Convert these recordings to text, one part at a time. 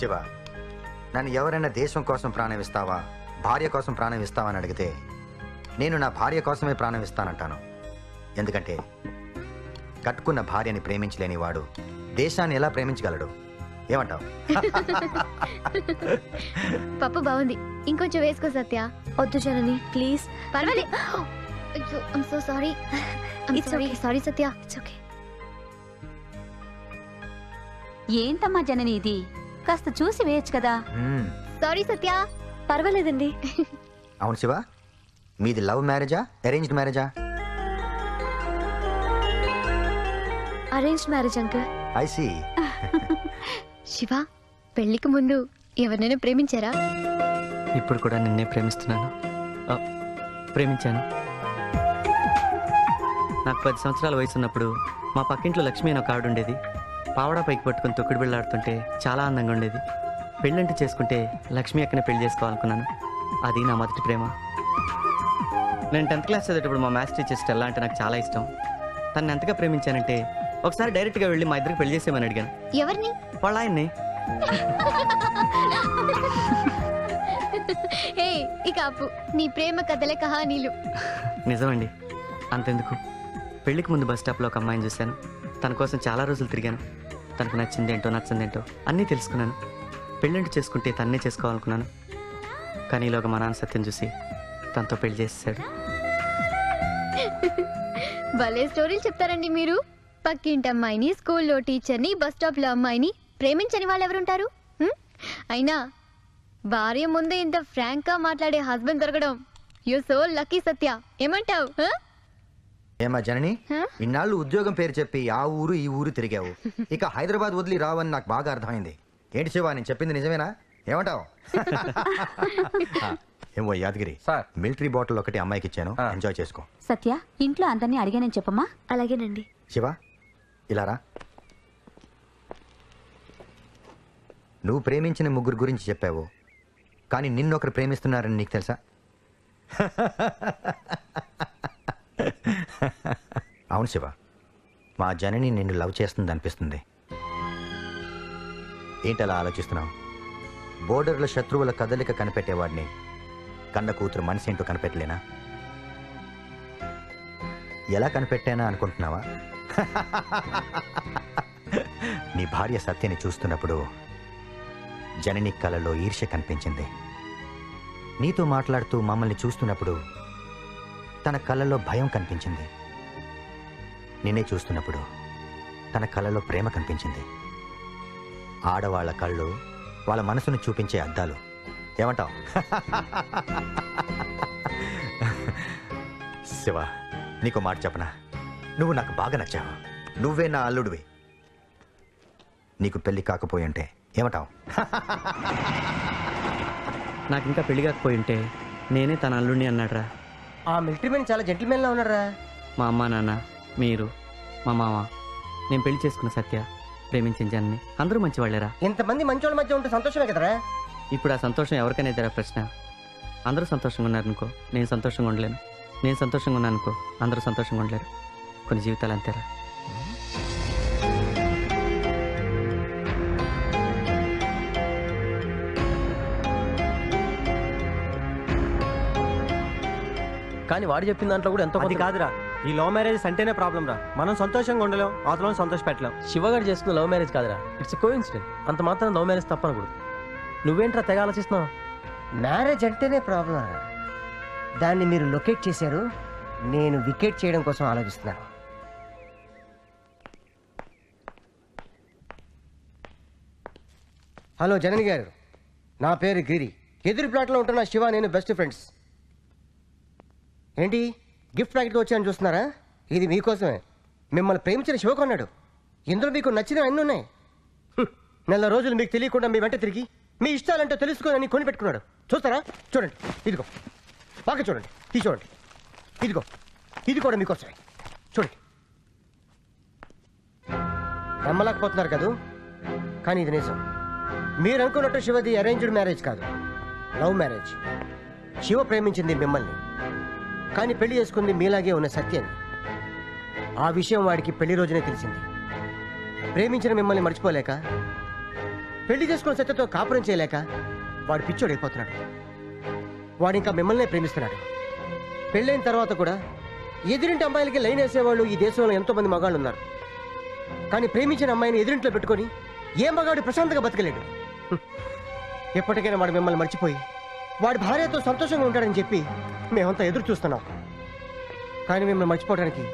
శివ నన్ను ఎవరైనా దేశం కోసం ప్రాణం ఇస్తావా భార్య కోసం ప్రాణం ఇస్తావా అని అడిగితే నేను నా భార్య కోసమే ప్రాణం ఇస్తానంటాను ఎందుకంటే కట్టుకున్న భార్యని ప్రేమించలేని వాడు దేశాన్ని ఎలా ప్రేమించగలడు? ఏమంటావు? పప్పు బాగుంది. ఇంకొంచెం వేసుకో సత్య. వద్దు జనని ప్లీజ్. పర్వాలేదు అయ్యో I'm so sorry Sathya. It's okay ఏంటమ్మా జనని ఇది? కాస్త చూసి వేయచ్చు కదా. మ్మ్. సారీ సత్య. పర్వాలేదండి. అవును శివ మీది లవ్ మ్యారేజా అరేంజ్డ్ మ్యారేజా? Arrange marriage uncle. I see Shiva పెళ్ళికి ముందు ఎవరినైనా ప్రేమించారా? ఇప్పుడు కూడా నిన్నే ప్రేమిస్తున్నాను. ఆ, ప్రేమించాను. నాకు పది సంవత్సరాల వయసు ఉన్నప్పుడు మా పక్కింట్లో లక్ష్మి అని ఒక ఆవిడ ఉండేది. పావడా పైకి పట్టుకుని తొక్కుడు బిళ్ళాడుతుంటే చాలా అందంగా ఉండేది. పెళ్ళంటూ చేసుకుంటే లక్ష్మి అక్కనే పెళ్ళి చేసుకోవాలనుకున్నాను. అది నా మొదటి ప్రేమ. నేను టెన్త్ క్లాస్ చదివేటప్పుడు మా మ్యాథ్స్ టీచర్ స్టెల్లా అంటే నాకు చాలా ఇష్టం. తను ఎంతగా ప్రేమించానంటే ఒకసారి డైరెక్ట్గా వెళ్ళి మా ఇద్దరికి పెళ్ళి చేసేమని అడిగాను. ఎవరిని? వాళ్ళ ఆయన్ని. హే ఇక అప్పు నీ ప్రేమ కథల కహానీలు. నిజమండి. అంతెందుకు. పెళ్ళికి ముందు బస్ స్టాప్లో ఒక అమ్మాయిని చూశాను. తన కోసం చాలా రోజులు తిరిగాను. తనకు నచ్చిందేంటో నచ్చిందేంటో అన్నీ తెలుసుకున్నాను. పెళ్ళంటూ చేసుకుంటే తన్నే చేసుకోవాలనుకున్నాను. కానీ ఈలోగా మా నాన్న సత్యం చూసి తనతో పెళ్ళి చేసేసాడు భలే స్టోరీలు చెప్తారండి మీరు. పక్కింటి అమ్మాయిని స్కూల్లో టీచర్ని బస్ స్టాప్లో అమ్మాయిని ప్రేమించని వాళ్ళు ఎవరుంటారు అయినా భార్య ముందే ఇంత ఫ్రాంక్గా మాట్లాడే హస్బెండ్ దొరకడం. You so lucky Sathya. ఏమంటావు? ఏమా జనని? ఇన్నాళ్ళు ఉద్యోగం పేరు చెప్పి ఆ ఊరు ఈ ఊరు తిరిగావు. ఇక హైదరాబాద్ వదిలి రావని నాకు బాగా అర్థమైంది. ఏంటి శివ నేను చెప్పింది నిజమేనా? ఏమంటావు? ఏమో యాదగిరి సార్. మిలిటరీ బాటిల్ ఒకటి అమ్మాయికి ఇచ్చాను. ఎంజాయ్ చేసుకో. సత్య ఇంట్లో అందరినీ అడిగానని చెప్పమ్మా. అలాగేనండి. శివ ఇలా రా. నువ్వు ప్రేమించిన ముగ్గురు గురించి చెప్పావు. కానీ నిన్నొకరు ప్రేమిస్తున్నారని నీకు తెలుసా? అవును శివ మా జనని నిన్ను లవ్ చేస్తుంది అనిపిస్తుంది. ఏంటలా ఆలోచిస్తున్నావు? బోర్డర్ల శత్రువుల కదలిక కనిపెట్టేవాడిని. కన్న కూతురు మనసేంటో కనిపెట్టలేనా? ఎలా కనిపెట్టానా అనుకుంటున్నావా? నీ భార్య సత్యని చూస్తున్నప్పుడు జనని కలలో ఈర్ష్య కనిపించింది. నీతో మాట్లాడుతూ మమ్మల్ని చూస్తున్నప్పుడు తన కళ్ళలో భయం కనిపించింది. నిన్నే చూస్తున్నప్పుడు తన కళ్ళలో ప్రేమ కనిపించింది. ఆడవాళ్ళ కళ్ళు వాళ్ళ మనసును చూపించే అద్దాలు. ఏమంటావు? శివ నీకు మాట చెప్పనా? నువ్వు నాకు బాగా నచ్చావు. నువ్వే నా అల్లుడివి. నీకు పెళ్ళి కాకపోయి ఉంటే ఏమంటావు? నాకు ఇంకా పెళ్ళి కాకపోయింటే నేనే తన అల్లుడిని అన్నాడురా. ఆ మిలిటరీ మ్యాన్ చాలా జెంటిల్మెన్ లా ఉన్నారా మా అమ్మ నాన్న మీరు మా మామ నేను పెళ్ళి చేసుకున్న సత్య ప్రేమించిన జనని అందరూ మంచివాళ్ళేరా. ఇంతమంది మంచోళ్ళ మధ్య ఉంటే సంతోషమే కదరా. ఇప్పుడు ఆ సంతోషం ఎవరికైనా ప్రశ్న. అందరూ సంతోషంగా ఉన్నారనుకో నేను సంతోషంగా ఉండలేను. నేను సంతోషంగా ఉన్నాను అనుకో అందరూ సంతోషంగా ఉండలేరు. కొన్ని జీవితాలు అంతేరా. కానీ వాడు చెప్పిన దాంట్లో కూడా ఎంతో అది కాదురా. ఈ లవ్ మ్యారేజ్ అంటేనే ప్రాబ్లం రా. మనం సంతోషంగా ఉండలేం అవతల సంతోష పెట్టలేం. శివగాడు చేసుకున్న లవ్ మ్యారేజ్ కాదురా. ఇట్స్ కో ఇన్సిడెంట్ అంత మాత్రం లవ్ మ్యారేజ్ తప్పనకూడదు. నువ్వేంట్రా తెగ ఆలోచిస్తున్నావు? మ్యారేజ్ అంటేనే ప్రాబ్లం దాన్ని మీరు లొకేట్ చేశారు. నేను వికెట్ చేయడం కోసం ఆలోచిస్తున్నాను హలో జనని గారు. నా పేరు గిరి. ఎదురు ప్లాట్లో ఉంటున్న శివ నేను బెస్ట్ ఫ్రెండ్స్ ఏంటి? గిఫ్ట్ ప్యాకెట్ వచ్చాయని చూస్తున్నారా? ఇది మీకోసమే. మిమ్మల్ని ప్రేమించిన శివ కొన్నాడు ఇందులో మీకు నచ్చిన అన్నీ ఉన్నాయి. హ్మ్. నెల రోజులు మీకు తెలియకుండా మీ వెంట తిరిగి మీ ఇష్టాలంటే తెలుసుకోనని కొని పెట్టుకున్నాడు. చూస్తారా? చూడండి. ఇదిగో. బాగా చూడండి. ఇది చూడండి. ఇదిగో. ఇది కూడా మీకోసమే. చూడండి. నమ్మలేకపోతున్నారు కదూ? కానీ ఇది నిజం. మీరు అనుకున్నట్టు శివది అరేంజ్డ్ మ్యారేజ్ కాదు. లవ్ మ్యారేజ్ శివ ప్రేమించింది మిమ్మల్ని. కానీ పెళ్ళి చేసుకుంది మీలాగే ఉన్న సత్యని. ఆ విషయం వాడికి పెళ్ళి రోజునే తెలిసింది. ప్రేమించిన మిమ్మల్ని మర్చిపోలేక పెళ్ళి చేసుకున్న సత్యతో కాపురం చేయలేక వాడు పిచ్చోడు అయిపోతున్నాడు. వాడు ఇంకా మిమ్మల్నే ప్రేమిస్తున్నాడు. పెళ్ళైన తర్వాత కూడా ఎదురింటి అమ్మాయిలకి లైన్ వేసేవాళ్ళు ఈ దేశంలో ఎంతో మంది మగాళ్ళు ఉన్నారు కానీ ప్రేమించిన అమ్మాయిని ఎదురింట్లో పెట్టుకొని ఏ మగాడు ప్రశాంతంగా బతకలేడు. ఎప్పటికైనా వాడు మిమ్మల్ని మర్చిపోయి వాడి భార్యతో సంతోషంగా ఉంటాడని చెప్పి మేమంతా ఎదురు చూస్తున్నాం. కానీ మిమ్మల్ని మర్చిపోవడానికి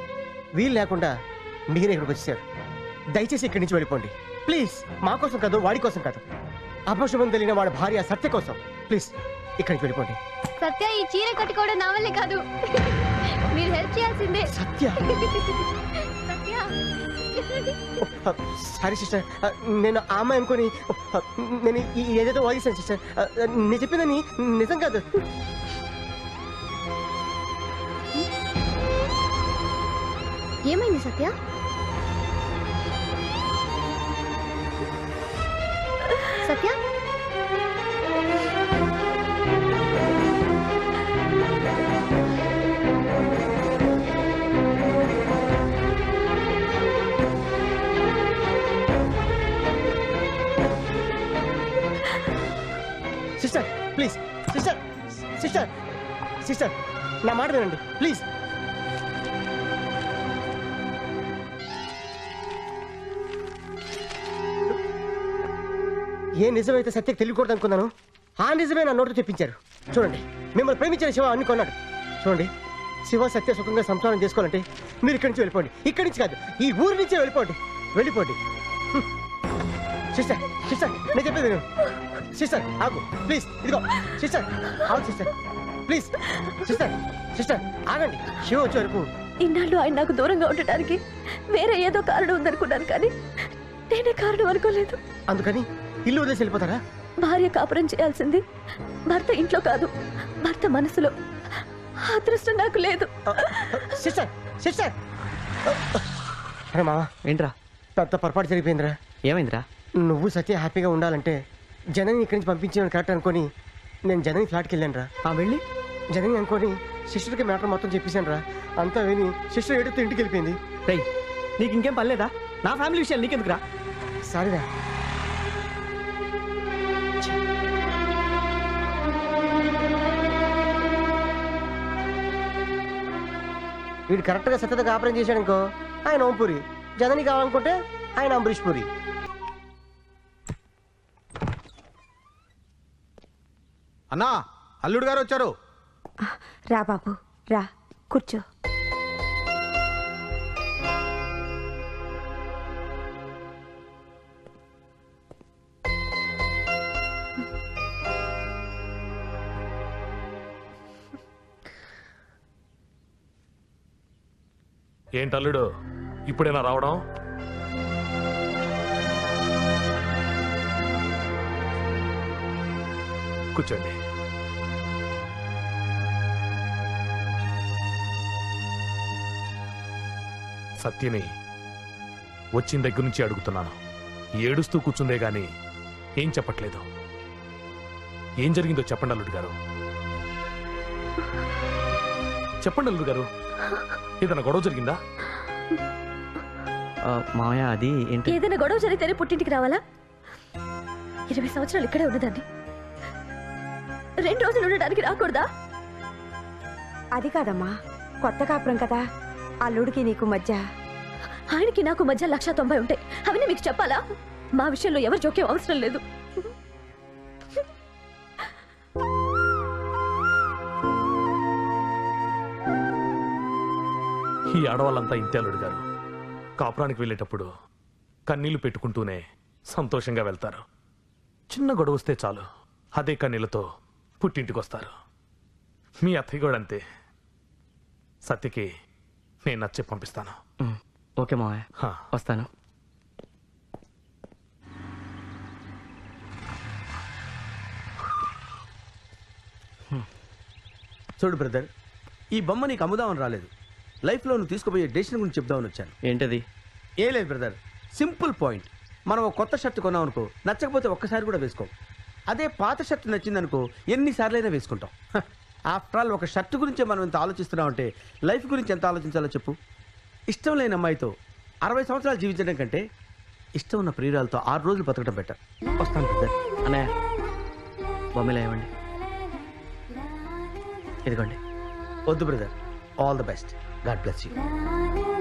వీలు లేకుండా మీరే ఇక్కడికి వచ్చేసారు. దయచేసి ఇక్కడి నుంచి వెళ్ళిపోండి. ప్లీజ్ మా కోసం కాదు వాడి కోసం కాదు. అపశుభం తెలియని వాడి భార్య సత్య కోసం. ప్లీజ్ ఇక్కడికి వెళ్ళిపోండి. సత్య ఈ చీర కట్టుకోవడం నా వల్లే కాదు. మీరు హెల్ప్ చేయాల్సిందే. సత్య? సత్య? Sorry sister. నేను ఆ అమ్మాయి అనుకొని నేను ఏదేదో వాయిస్తాను సిస్టర్. నేను చెప్పిందని నిజం కాదు. ఏమైంది Sathya? Sathya? Sister please sister sister sister నా మాట వినండి. ప్లీజ్ ఏ నిజమైతే సత్యకి తెలియకూడదు అనుకున్నాను ఆ నిజమే నా నోటు తెప్పించారు. చూడండి మిమ్మల్ని ప్రేమించిన శివ అన్ని కొన్నాడు. చూడండి శివ సత్య సుఖంగా సంసారం చేసుకోవాలంటే మీరు ఇక్కడి నుంచి వెళ్ళిపోండి. ఇక్కడి నుంచి కాదు ఈ ఊరి నుంచే వెళ్ళిపోండి. వెళ్ళిపోండి. సిస్టర్ సిస్టర్ నేను చెప్పేది విను. సిస్టర్ ఆగు. ప్లీజ్ ఇదిగో. సిస్టర్ ఆగు సిస్టర్. ప్లీజ్. సిస్టర్ సిస్టర్ ఆగండి. శివ వచ్చే వరకు. ఇన్నాళ్ళు ఆయన నాకు దూరంగా ఉండటానికి వేరే ఏదో కారణం ఉందనుకున్నాను కానీ నేనే కారణం అనుకోలేదు. అందుకని ఇల్లు వదిలేసి వెళ్ళిపోతారా? భార్య కాపురం చేయాల్సింది భర్త ఇంట్లో కాదు భర్త మనసులో. ఆ అదృష్టం నాకు లేదు. Sister sister! అరే మావా ఏంట్రా? పెద్ద పొరపాటు జరిగిపోయిందిరా. ఏమైందిరా? నువ్వు సత్య హ్యాపీగా ఉండాలంటే జనని ఇక్కడి నుంచి పంపించడం కరెక్ట్ అనుకొని నేను జనని ఫ్లాట్కి వెళ్ళాను రా ఆ వెళ్ళి? జనని అనుకొని సిస్టర్కి మ్యాటర్ మొత్తం చెప్పేశాను రా అంతా విని సిస్టర్ ఏడుతూ ఇంటికి వెళ్ళిపోయింది. రేయ్ నీకు ఇంకేం పర్లేదా నా ఫ్యామిలీ విషయాలు నీకెందుకురా? సారీరా వీడు కరెక్ట్గా సత్యత కాపురం చేశాడు అనుకో ఆయన ఓంపూరి. జనని కావాలనుకుంటే ఆయన అంబరీష్ పూరి అన్నా అల్లుడు గారు వచ్చారు. రా బాబు రా కూర్చో. ఏంటి అల్లుడు ఇప్పుడేనా రావడం? కూర్చోండి. సత్యని వచ్చిన దగ్గర నుంచి అడుగుతున్నాను. ఏడుస్తూ కూర్చుందే గాని ఏం చెప్పట్లేదు. ఏం జరిగిందో చెప్పండి అల్లుడు గారు. చెప్పండి అల్లుడు గారు. ఏదైనా గొడవ జరిగిందా? ఆ, మావయ్య అది ఏంటి? ఏదైనా గొడవ జరిగితేనే పుట్టింటికి రావాలా? ఇరవై సంవత్సరాలు ఇక్కడే ఉన్నదాన్ని. రెండు రోజులు ఉండడానికి రాకూడదా? అది కాదమ్మా. కొత్త కాపురం కదా. అల్లుడికి నీకు మధ్య. ఆయనకి నాకు మధ్య లక్ష తొంభై ఉంటాయి అవన్నీ మీకు చెప్పాలా? మా విషయంలో ఎవరు జోక్యం అవసరం లేదు. ఈ ఆడవాళ్ళంతా ఇంతే అల్లుడు గారు. కాపురానికి వెళ్ళేటప్పుడు కన్నీళ్ళు పెట్టుకుంటూనే సంతోషంగా వెళ్తారు. చిన్న గొడవ వస్తే చాలు అదే కన్నీళ్ళతో పుట్టింటికి వస్తారు. మీ అత్తయ్య కూడా అంతే. సత్యకి నేను నచ్చే పంపిస్తాను. ఓకే మావయ్య. హా. వస్తాను. చూడు బ్రదర్ ఈ బొమ్మ నీకు అమ్ముదామని రాలేదు. లైఫ్లో నువ్వు తీసుకుపోయే డెసిషన్ గురించి చెప్దామని వచ్చాను. ఏంటది? ఏ లేదు బ్రదర్ సింపుల్ పాయింట్ మనం ఒక కొత్త షర్ట్ కొన్నాం అనుకో నచ్చకపోతే ఒక్కసారి కూడా వేసుకోం. అదే పాత షర్ట్ నచ్చిందనుకో ఎన్నిసార్లైనా వేసుకుంటాం. ఆఫ్టర్ ఆల్ ఒక షర్ట్ గురించే మనం ఇంత ఆలోచిస్తున్నామంటే లైఫ్ గురించి ఎంత ఆలోచించాలో చెప్పు. ఇష్టం లేని అమ్మాయితో అరవై సంవత్సరాలు జీవించడం కంటే ఇష్టం ఉన్న ప్రియురాలతో ఆరు రోజులు బతకడం బెటర్ వస్తాను బ్రదర్ అన్నయ్య బొమ్మలా ఇవ్వండి ఇదిగోండి. వద్దు brother all the best God bless you.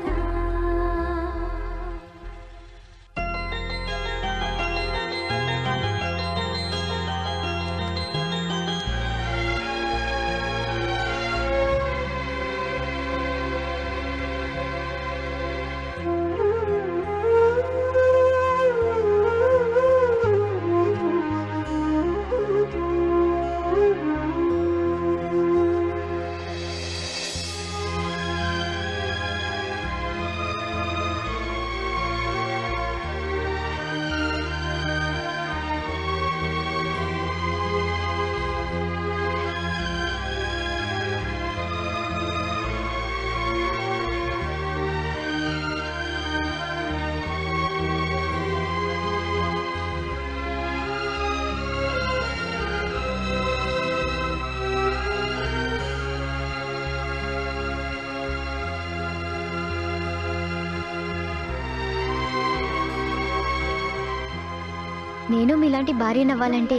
నేను మీలాంటి భార్య నవ్వాలంటే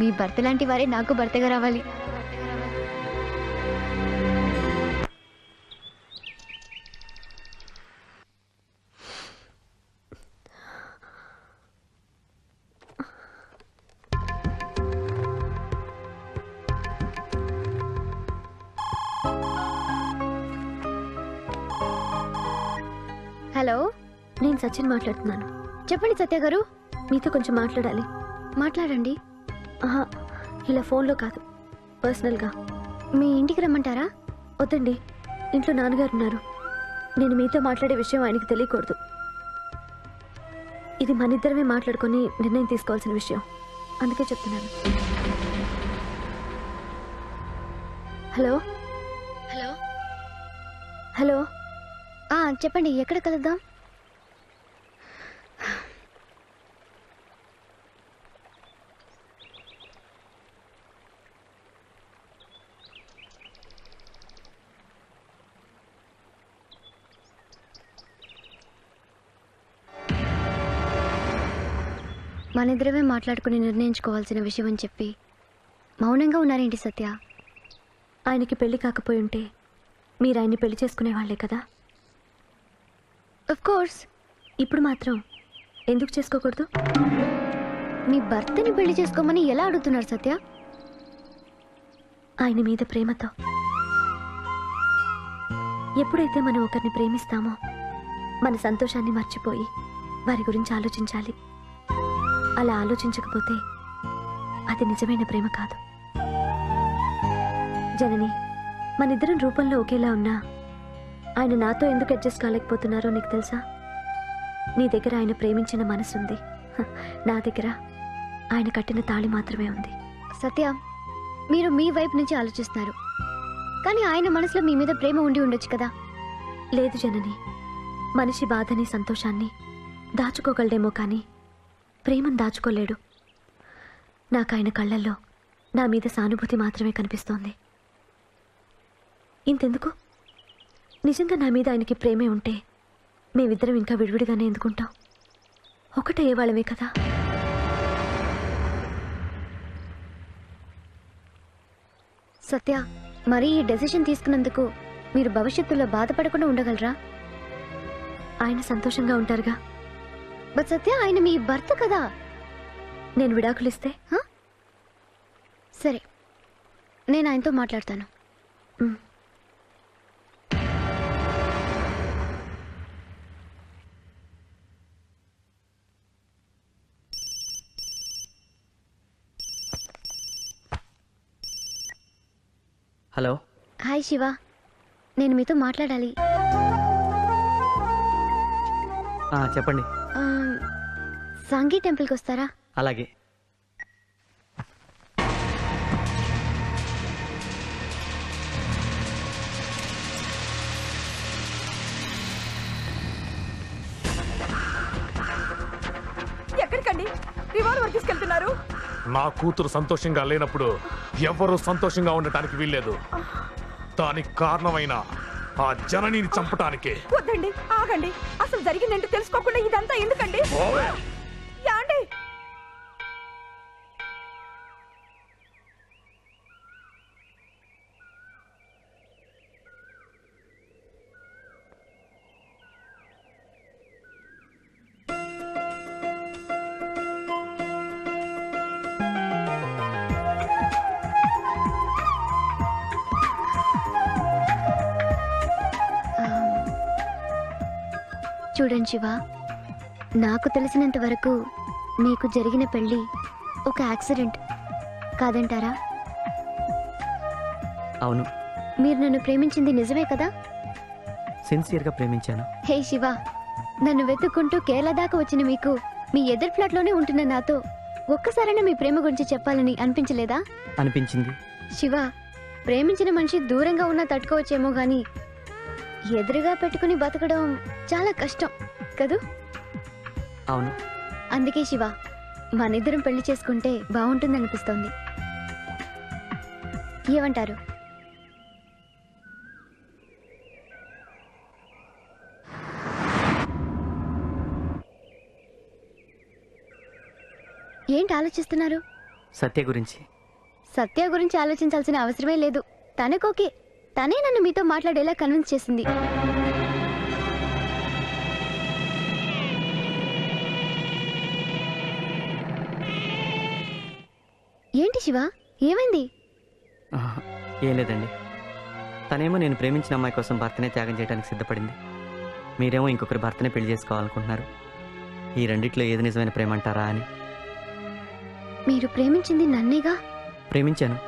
మీ భర్త లాంటి వారే నాకు భర్తగా రావాలి. హలో నేను సచిన్ మాట్లాడుతున్నాను. చెప్పండి సత్య గారు. మీతో కొంచెం మాట్లాడాలి. మాట్లాడండి. ఆహా ఇలా ఫోన్లో కాదు. పర్సనల్గా. మీ ఇంటికి రమ్మంటారా? వద్దండి. ఇంట్లో నాన్నగారు ఉన్నారు. నేను మీతో మాట్లాడే విషయం ఆయనకి తెలియకూడదు. ఇది మన ఇద్దరమే మాట్లాడుకొని నిర్ణయం తీసుకోవాల్సిన విషయం. అందుకే చెప్తున్నాను. హలో? హలో? హలో? చెప్పండి. ఎక్కడ కలుద్దాం? మనిద్దరమే మాట్లాడుకుని నిర్ణయించుకోవాల్సిన విషయం అని చెప్పి మౌనంగా ఉన్నారేంటి సత్య? ఆయనకి పెళ్ళి కాకపోయి ఉంటే మీరు ఆయన్ని పెళ్ళి చేసుకునే వాళ్ళే కదా? కోర్స్ ఇప్పుడు మాత్రం ఎందుకు చేసుకోకూడదు? మీ భర్తని పెళ్ళి చేసుకోమని ఎలా అడుగుతున్నారు సత్య? ఆయన మీద ప్రేమతో. ఎప్పుడైతే మనం ఒకరిని ప్రేమిస్తామో మన సంతోషాన్ని మర్చిపోయి వారి గురించి ఆలోచించాలి. అలా ఆలోచించకపోతే అది నిజమైన ప్రేమ కాదు. జనని మనిద్దరం రూపంలో ఒకేలా ఉన్నా ఆయన నాతో ఎందుకు అడ్జస్ట్ కాలేకపోతున్నారో నీకు తెలుసా? నీ దగ్గర ఆయన ప్రేమించిన మనసుంది. నా దగ్గర ఆయన కట్టిన తాళి మాత్రమే ఉంది. సత్య మీరు మీ వైపు నుంచి ఆలోచిస్తున్నారు. కానీ ఆయన మనసులో మీ మీద ప్రేమ ఉండి ఉండొచ్చు కదా? లేదు జనని మనిషి బాధని సంతోషాన్ని దాచుకోగలడేమో కానీ ప్రేమను దాచుకోలేడు. నాకు ఆయన కళ్ళల్లో నా మీద సానుభూతి మాత్రమే కనిపిస్తోంది. ఇంతెందుకు? నిజంగా నా మీద ఆయనకి ప్రేమే ఉంటే మేమిద్దరం ఇంకా విడివిడిగానే ఎందుకుంటాం? ఒకటే వాళ్ళమే కదా? సత్య మరి ఈ డెసిషన్ తీసుకున్నందుకు మీరు భవిష్యత్తులో బాధపడకుండా ఉండగలరా? ఆయన సంతోషంగా ఉంటారుగా. బట్ సత్య ఆయన మీ భర్త కదా. నేను విడాకులు ఇస్తే సరే నేను ఆయనతో మాట్లాడతాను. హలో. హాయ్ శివ నేను మీతో మాట్లాడాలి. చెప్పండి. సాంఘీ టెంపుల్కి వస్తారా? అలాగే. ఎక్కడికండి? రివాల్వర్ తీసుకెళ్తున్నారు? నా కూతురు సంతోషంగా లేనప్పుడు ఎవరు సంతోషంగా ఉండటానికి వీల్లేదు. దానికి కారణమైన ఆ జననిని చంపటానికే. వద్దండి ఆగండి. అసలు జరిగిందంటే తెలుసుకోకుండా ఇదంతా ఎందుకండి? చూడండి శివ. నాకు తెలిసినంత వరకు మీకు జరిగిన పెళ్ళి ఒక యాక్సిడెంట్ కాదంటారా? అవును. మీరు నన్ను ప్రేమించింది నిజమే కదా? సిన్సియర్గా ప్రేమించాను. హే శివ నన్ను వెతుక్కుంటూ కేరళ దాకా వచ్చిన మీకు మీ ఎదురు ఫ్లాట్లోనే ఉంటున్న నాతో ఒక్కసారైనా మీ ప్రేమ గురించి చెప్పాలని అనిపించలేదా? అనిపించింది. శివ ప్రేమించిన మనిషి దూరంగా ఉన్నా తట్టుకోవచ్చేమో గాని ఎదురుగా పెట్టుకుని బతకడం చాలా కష్టం కదూ? అవును. అందుకే శివ మనిద్దరం పెళ్ళి చేసుకుంటే బాగుంటుందనిపిస్తోంది ఏమంటారు? ఏంటి ఆలోచిస్తున్నారు? సత్య గురించి. సత్య గురించి ఆలోచించాల్సిన అవసరమే లేదు. తనకోకే. తనే నన్ను మీతో మాట్లాడేలా కన్విన్స్ చేసింది. ఏంటి శివ? ఏమైంది? ఏం లేదండి. తనేమో నేను ప్రేమించిన అమ్మాయి కోసం భర్తనే త్యాగం చేయడానికి సిద్ధపడింది. మీరేమో ఇంకొకరి భర్తనే పెళ్ళి చేసుకోవాలనుకుంటున్నారు. ఈ రెండిట్లో ఏది నిజమైన ప్రేమ అంటారా అని. మీరు ప్రేమించింది నన్నేగా? ప్రేమించాను.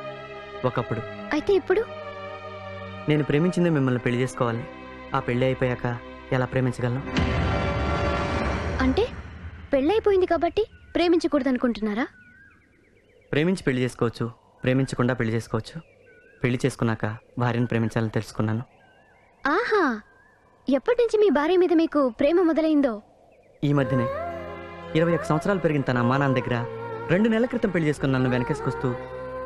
ఒకప్పుడు. అయితే ఇప్పుడు? నేను ప్రేమించిందే మిమ్మల్ని పెళ్ళి చేసుకోవాలి. ఆ పెళ్ళి అయిపోయాక ఎలా ప్రేమించగలను? అంటే పెళ్ళైపోయింది కాబట్టి ప్రేమించకూడదు అనుకుంటున్నారా ప్రేమించి పెళ్ళి చేసుకోవచ్చు. ప్రేమించకుండా పెళ్ళి చేసుకోవచ్చు. పెళ్ళి చేసుకున్నాక భార్యను ప్రేమించాలని తెలుసుకున్నాను. ఆహా! ఎప్పటి నుంచి మీ భార్య మీద మీకు ప్రేమ మొదలైందో? ఈ మధ్యనే. ఇరవై ఒక్క సంవత్సరాలు పెరిగిన తన అమ్మా నాన్న దగ్గర రెండు నెలల క్రితం పెళ్ళి చేసుకుని నన్ను వెనకేసుకొస్తూ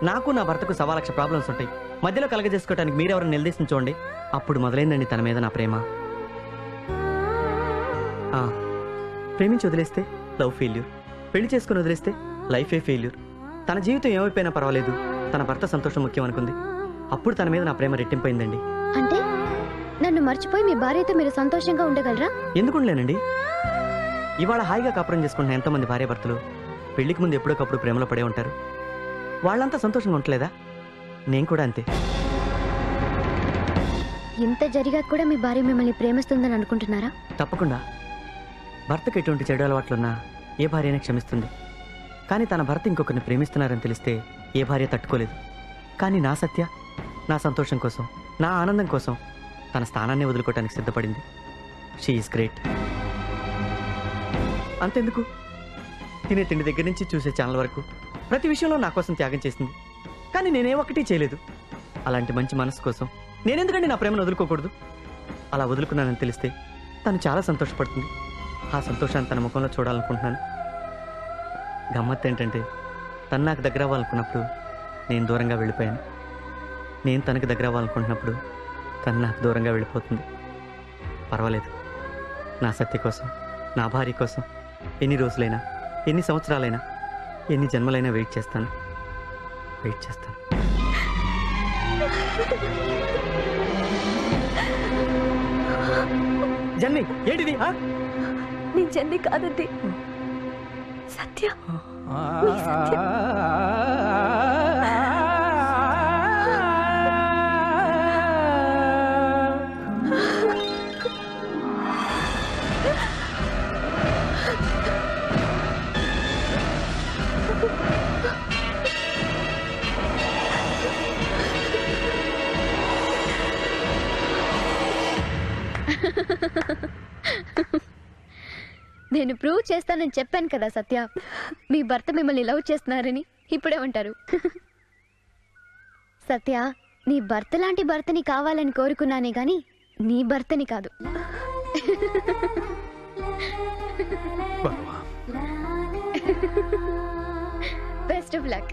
నాకు నా భర్తకు సవా లక్ష ప్రాబ్లమ్స్ ఉంటాయి. మధ్యలో కలగజేసుకోవడానికి మీరెవరు నిలదీసి చూడండి. అప్పుడు మొదలైందండి తన మీద నా ప్రేమ. ఆ, ప్రేమించి వదిలేస్తే లవ్ ఫెయిల్యూర్. పెళ్ళి చేసుకుని వదిలేస్తే లైఫే ఫెయిల్యూర్. తన జీవితం ఏమైపోయినా పర్వాలేదు. తన భర్త సంతోషం ముఖ్యం అనుకుంది. అప్పుడు తన మీద నా ప్రేమ రెట్టింపైందండి. అంటే నన్ను మర్చిపోయి మీ భార్యతో మీరు సంతోషంగా ఉండగలరా? ఎందుకుండలేనండి ఇవాళ హాయిగా కాపురం చేసుకుంటున్న ఎంతోమంది భార్యాభర్తలు పెళ్ళికి ముందు ఎప్పుడోకప్పుడు ప్రేమలో పడే ఉంటారు. వాళ్ళంతా సంతోషంగా ఉండలేదా నేను కూడా అంతే. ఇంత జరిగా కూడా మీ భార్య మిమ్మల్ని ప్రేమిస్తుందని అనుకుంటున్నారా? తప్పకుండా. భర్తకు ఎటువంటి చెడు అలవాట్లున్నా ఏ భార్య అయినా క్షమిస్తుంది. కానీ తన భర్త ఇంకొకరిని ప్రేమిస్తున్నారని తెలిస్తే ఏ భార్య తట్టుకోలేదు. కానీ నా సత్య నా సంతోషం కోసం నా ఆనందం కోసం తన స్థానాన్ని వదులుకోవటానికి సిద్ధపడింది. షీ ఈస్ గ్రేట్ అంతెందుకు? తినే తిండి దగ్గర నుంచి చూసే ఛానల్ వరకు ప్రతి విషయంలో నా కోసం త్యాగం చేసింది. కానీ నేనే ఒకటి చేయలేదు. అలాంటి మంచి మనసు కోసం నేనెందుకండి నా ప్రేమను వదులుకోకూడదు? అలా వదులుకున్నానని తెలిస్తే తను చాలా సంతోషపడుతుంది. ఆ సంతోషాన్ని తన ముఖంలో చూడాలనుకుంటున్నాను. గమ్మత్ ఏంటంటే తను నాకు దగ్గర అవ్వాలనుకున్నప్పుడు నేను దూరంగా వెళ్ళిపోయాను. నేను తనకు దగ్గర అవ్వాలనుకుంటున్నప్పుడు తను నాకు దూరంగా వెళ్ళిపోతుంది. పర్వాలేదు. నా సత్య కోసం నా భార్య కోసం ఎన్ని రోజులైనా ఎన్ని సంవత్సరాలైనా ఎన్ని జన్మలైనా వెయిట్ చేస్తాను. వెయిట్ చేస్తాను జన్మి ఏంటిది? నేను చెల్లి కాదండి సత్య నేను ప్రూవ్ చేస్తానని చెప్పాను కదా సత్య. మీ భర్త మిమ్మల్ని లవ్ చేస్తున్నారని ఇప్పుడేమంటారు సత్య నీ భర్త లాంటి భర్తని కావాలని కోరుకున్నానే గాని నీ భర్తని కాదు. Best of luck